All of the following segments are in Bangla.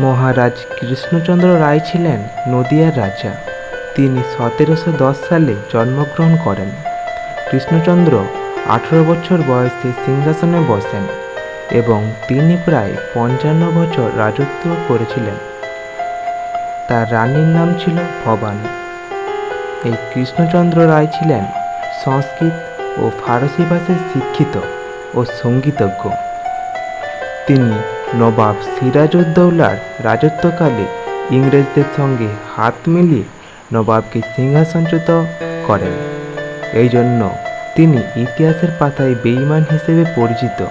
মহারাজ কৃষ্ণচন্দ্র রায় ছিলেন নদিয়ার রাজা। তিনি সতেরোশো দশ সালে জন্মগ্রহণ করেন। কৃষ্ণচন্দ্র আঠেরো বছর বয়সে সিংহাসনে বসেন এবং তিনি প্রায় পঞ্চান্ন বছর রাজত্ব করেছিলেন। তার রানীর নাম ছিল ভবানী। এই কৃষ্ণচন্দ্র রায় ছিলেন সংস্কৃত ও ফারসি ভাষায় শিক্ষিত ও সঙ্গীতজ্ঞ। তিনি নবাব সিরাজউদ্দৌলার রাজত্বকালে ইংরেজদের সঙ্গে হাত মিলিয়ে নবাবকে সিংহাসনচ্যুত করেন। এই জন্য তিনি ইতিহাসের পাতায় বেঈমান হিসেবে পরিচিত।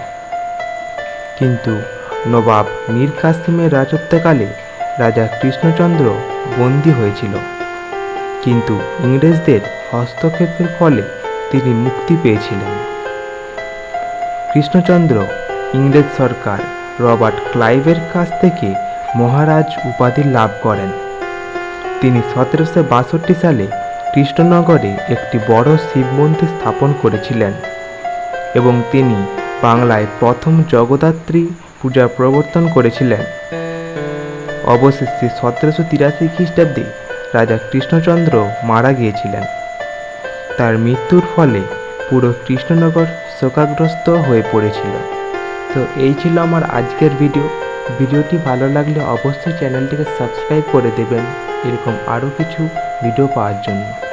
কিন্তু নবাব মীর কাসিমের রাজত্বকালে রাজা কৃষ্ণচন্দ্র বন্দী হয়েছিল। কিন্তু ইংরেজদের হস্তক্ষেপের ফলে তিনি মুক্তি পেয়েছিলেন। কৃষ্ণচন্দ্র ইংরেজ সরকার রবার্ট ক্লাইভের কাছ থেকে মহারাজ উপাধি লাভ করেন। তিনি সতেরোশো বাষট্টি সালে কৃষ্ণনগরে একটি বড় শিব মন্দির স্থাপন করেছিলেন এবং তিনি বাংলায় প্রথম জগদ্ধাত্রী পূজা প্রবর্তন করেছিলেন। অবশেষে সতেরোশো তিরাশি খ্রিস্টাব্দে রাজা কৃষ্ণচন্দ্র মারা গিয়েছিলেন। তার মৃত্যুর ফলে পুরো কৃষ্ণনগর শোকাগ্রস্ত হয়ে পড়েছিল। তো এই ছিল আমার আজকের ভিডিও ভিডিওটি ভালো লাগলে অবশ্যই চ্যানেলটিকে সাবস্ক্রাইব করে দেবেন। এরকম আরও কিছু ভিডিও পাওয়ার জন্য।